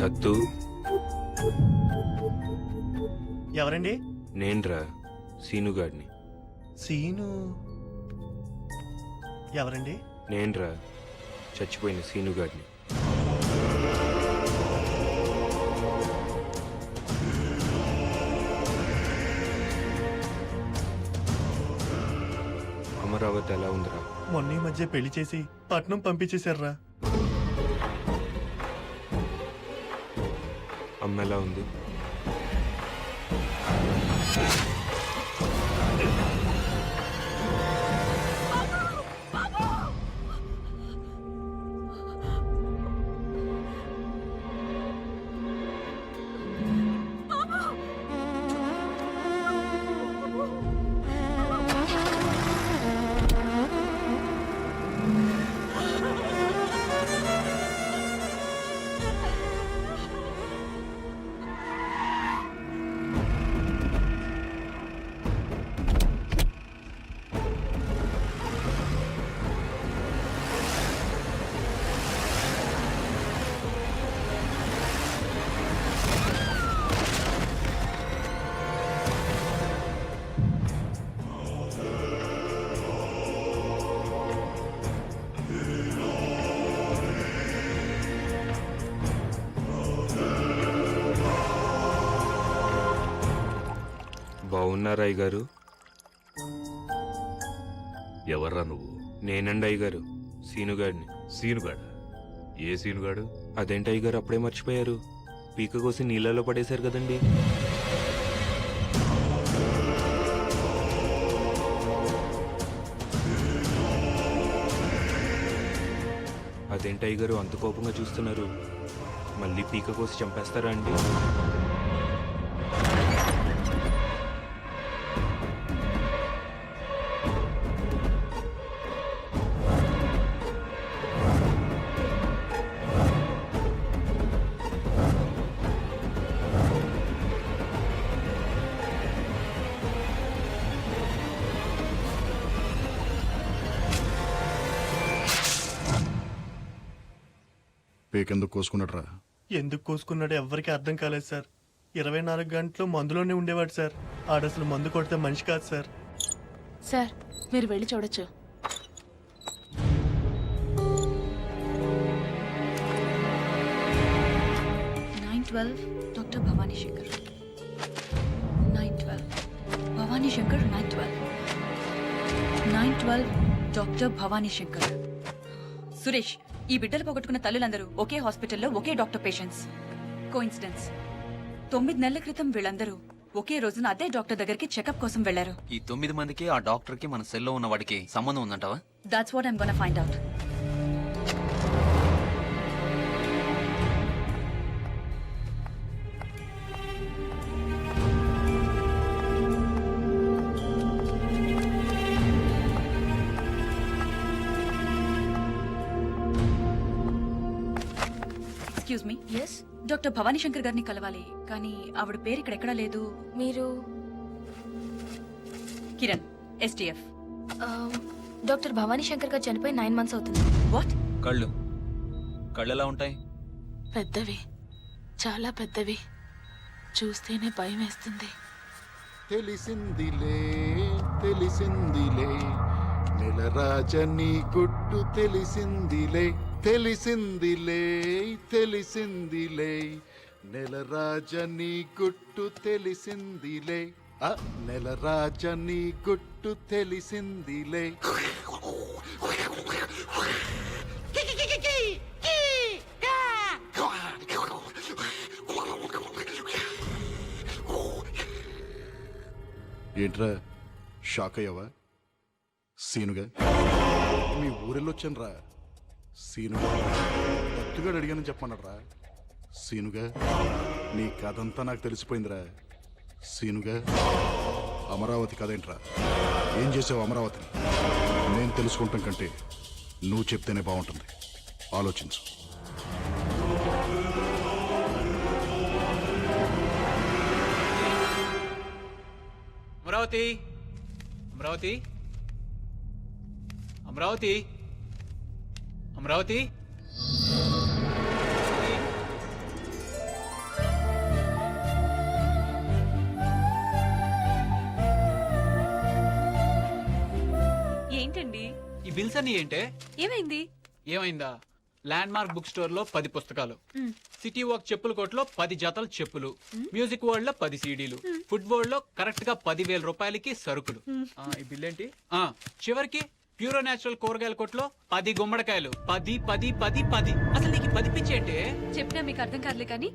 దత్తు. ఎవరండి? నేన్రా సీనుగాడిని సీను? ఎవరండి? నేన్రా చచ్చిపోయిన సీనుగాడిని అమరావతి ఎలా ఉందిరా? మొన్న ఈ మధ్య పెళ్ళి చేసి పట్నం పంపించేశారా అమ్మ ఎలా ఉంది? బాగున్నారా అయ్య గారు ఎవర్రా నువ్వు? నేనండి అయ్య గారు సీనుగాడిని. సీనుగాడు? ఏ సీనుగాడు? అదేంటి అయ్య గారు అప్పుడే మర్చిపోయారు? పీక కోసి నీళ్ళలో పడేశారు కదండి. అదేంటి అయ్య గారు అంత కోపంగా చూస్తున్నారు? మళ్ళీ పీక కోసి చంపేస్తారా అండి? పేకెందుకు కోసుకున్నట్రా ఎందుకు కోసుకున్నాడో ఎవ్వరికి అర్థం కాలేదు సార్. ఇరవై నాలుగు గంటలు మందులోనే ఉండేవాడు సార్. ఆడసలు మందు కొడితే మనిషి కాదు సార్. సార్ మీరు వెళ్ళి చూడొచ్చు. Nine twelve doctor Bhavani Shankar. Nine twelve Bhavani Shankar nine twelve. Nine twelve doctor Bhavani Shankar. Suresh ఈ బిడ్డలు పోగొట్టుకున్న తల్లులందరూ ఒకే హాస్పిటల్లో ఒకే డాక్టర్ పేషెంట్స్. కోఇన్సిడెన్స్ తొమ్మిది నెలల క్రితం వీళ్ళందరూ ఒకే రోజున అదే డాక్టర్ దగ్గరికి చెకప్ కోసం వెళ్ళారు ఈ తొమ్మిది మందికి ఆ డాక్టర్కి మన సెల్లో ఉన్న వాడికి సంబంధం ఉందంటావా? That's what I'm gonna find out yes doctor Bhavani Shankar గారిని కలవాలి. కానీ ఆవిడ పేరు ఇక్కడ ఎక్కడా లేదు. మీరు? కిరణ్ ఎస్టీఎఫ్ డాక్టర్ భవానీ శంకర్ గారు చనిపోయి నైన్ మంత్స్ అవుతుంది. వాట్ కళ్ళు. కళ్ళు ఎలా ఉంటాయి? పెద్దవి. చాలా పెద్దవి. చూస్తేనే భయం వేస్తుంది. తెలిసిందిలే తెలిసిందిలే నెలరాజని గుట్టు తెలిసిందిలే తెలిసిందిలే తెలిసిందిలే. నెలరాజని గుట్టు తెలిసిందిలే. ఆ నెలరాజని గుట్టు తెలిసిందిలే. ఏంట్రా షాక్ అయ్యావా? సీనుగా? మీ ఊరెళ్ళొచ్చాను రా సీనుగా దత్తుగాడు అడిగానని చెప్పన్నాడరా సీనుగా నీ కథంతా నాకు తెలిసిపోయిందిరా. సీనుగా అమరావతి కథేంట్రా ఏం చేసావు అమరావతిని? నేను తెలుసుకుంటాం కంటే నువ్వు చెప్తేనే బాగుంటుంది. ఆలోచించు. అమరావతి? అమరావతి? అమరావతి? అమరావతి? ఏంటండి? ఈ బిల్స్ అని ఏంటే? ఏమైంది? ఏమైందా? ల్యాండ్ మార్క్ బుక్ స్టోర్లో పది పుస్తకాలు. సిటీ వాక్ చెప్పుల కోట్లో పది జతలు చెప్పులు. మ్యూజిక్ వరల్డ్లో పది సీడీలు ఫుడ్ వరల్డ్లో కరెక్ట్గా పదివేల రూపాయలకి సరుకులు. ఈ బిల్ ఏంటి? చివరికి ప్యూరో నేచురల్ కూరగాయల కొట్లో పది గుమ్మడికాయలు. పది పది పది పది. అసలు నీకు ఈ పది పిచ్చి ఏంటి? చెప్పినా మీకు అర్థం కాదులే కానీ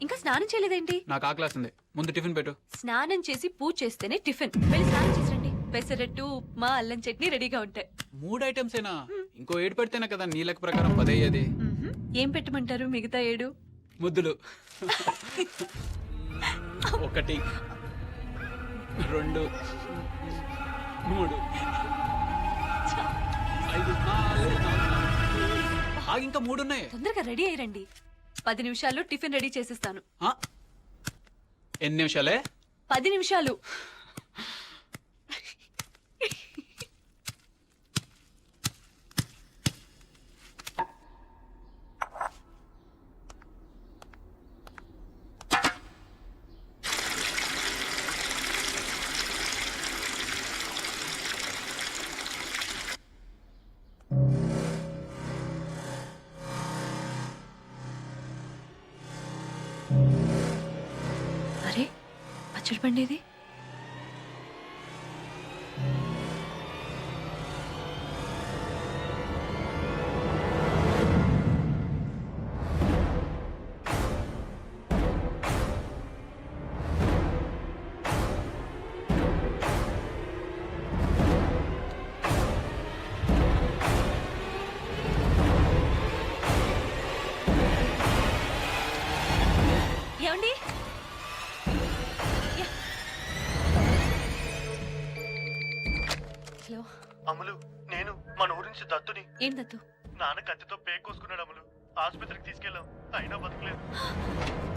ఇంకా స్నానం చేయలేదేంటి? నాకు ఆకలేస్తుంది ముందు టిఫిన్ పెట్టు. స్నానం చేసి పూజ చేస్తేనే టిఫిన్. వెళ్ళి స్నానం చేసిరండి. పెసరట్టు ఉప్మా అల్లం చట్నీ రెడీగా ఉంటాయి. మూడు ఐటమ్స్ ఏనా? ఇంకో ఏడు పెడితేనే కదా నీ లెక్క ప్రకారం పది అయ్యేది. మ్మ్హ్మ్. ఏం పెట్టమంటారు మిగతా ఏడు? ముద్దులు. ఒకటి రెండు మూడు. ఇంకా మూడు ఉన్నాయి తొందరగా రెడీ అయ్యండి పది నిమిషాల్లో టిఫిన్ రెడీ చేసేస్తాను? ఎన్ని నిమిషాలే? పది నిమిషాలు. పండేది అమలు నేను మన ఊరి నుంచి దత్తుని. ఏం దత్తు? నాన్న కత్తితో పేక్ కోసుకున్నాడు అమలు. ఆసుపత్రికి తీసుకెళ్ళాం. అయినా బతకలేదు.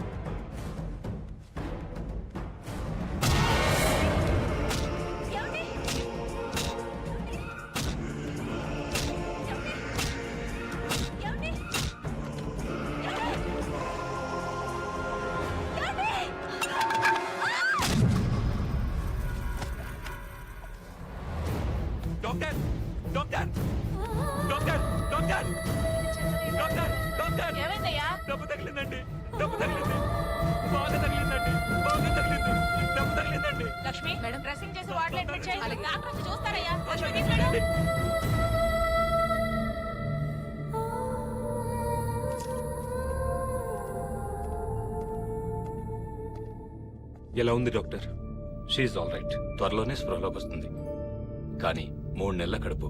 ఎలా ఉంది డాక్టర్? షీఈ్ ఆల్ రైట్ త్వరలోనే స్పృహలోకి వస్తుంది. కానీ మూడు నెలల కడుపు.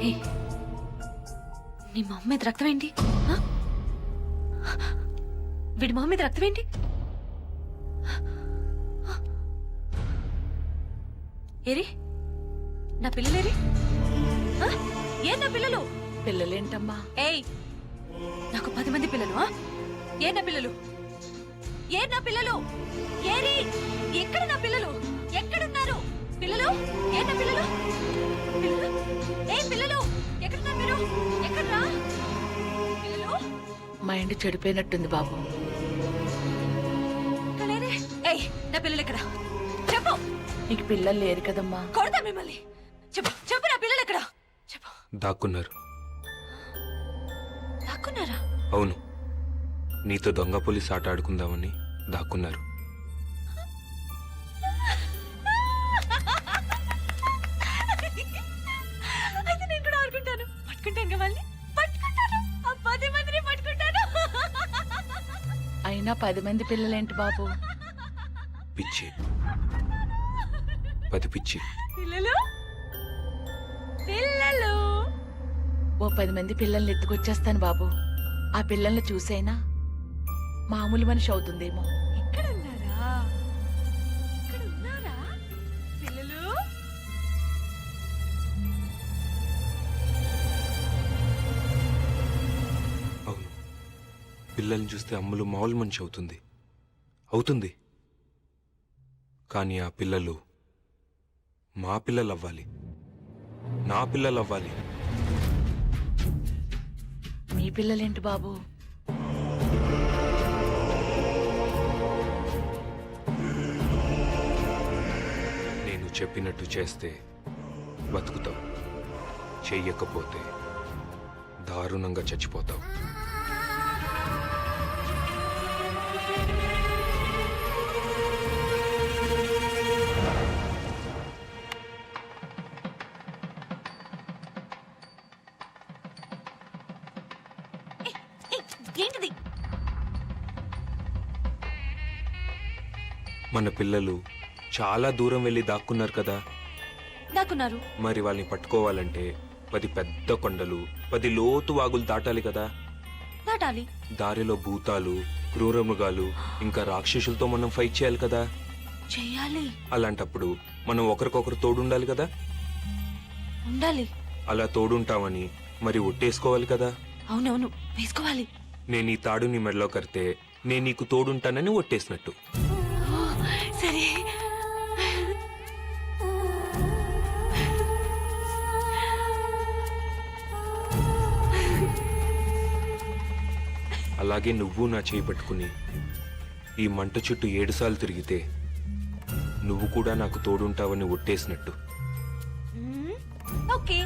నీ మొహం మీద రక్తం ఏంటి? వీడి మొహం మీద రక్తం ఏంటి ఏరి? నా పిల్లలేరి? ఏ నా పిల్లలు? పిల్లలేంటమ్మా. ఏయ్ నాకు పది మంది పిల్లలు ఆ? ఏ నా పిల్లలు? ఏ నా పిల్లలు? ఏరి? మైండ్ చెడిపోయినట్టుంది బాబు. నా పిల్లలు ఎక్కడ? చెప్పు. నీకు పిల్లలు లేరు కదమ్మా. కొడతా మిమ్మల్ని. చెప్పు చెప్పు నా పిల్లలు ఎక్కడ? చెప్పు. దాక్కున్నారు. దాక్కున్నారా? అవును. నీతో దొంగ పోలీస్ ఆట ఆడుకుందామని దాక్కున్నారు. అయినా పది మంది పిల్లలేంటి బాబు? పిచ్చి. పది పిచ్చి. పిల్లలు? పిల్లలు? ఓ పది మంది పిల్లల్ని ఎత్తుకొచ్చేస్తాను బాబు. ఆ పిల్లల్ని చూసైనా మామూలు మనిషి అవుతుందేమో. పిల్లల్ని చూస్తే అమ్ములు మామూలు మనిషి అవుతుంది. అవుతుంది. కానీ ఆ పిల్లలు మా పిల్లలు అవ్వాలి నా పిల్లలు అవ్వాలి మీ పిల్లలేంటి బాబు? నేను చెప్పినట్టు చేస్తే బతుకుతావు. చెయ్యకపోతే దారుణంగా చచ్చిపోతావు. మన పిల్లలు చాలా దూరం వెళ్ళి దాక్కున్నారు కదా. దాక్కున్నారు. మరి వాళ్ళని పట్టుకోవాలంటే పది పెద్ద కొండలు పది లోతు వాగులు దాటాలి కదా. దాటాలి. దారిలో భూతాలు క్రూర మృగాలు ఇంకా రాక్షసులతో మనం ఫైట్ చేయాలి కదా. చెయ్యాలి అలాంటప్పుడు మనం ఒకరికొకరు తోడుండాలి కదా. ఉండాలి. అలా తోడుంటామని మరి ఒట్టేసుకోవాలి కదా. అవునవును వేసుకోవాలి. నేను ఈ తాడు నీ మెడలో కడితే నేను నీకు తోడుంటానని ఒట్టేసినట్టు. సరే. అలాగే నువ్వు నా చేయి పట్టుకుని ఈ మంట చుట్టూ ఏడుసార్లు తిరిగితే నువ్వు కూడా నాకు తోడుంటావని ఒట్టేసినట్టు. ఓకే.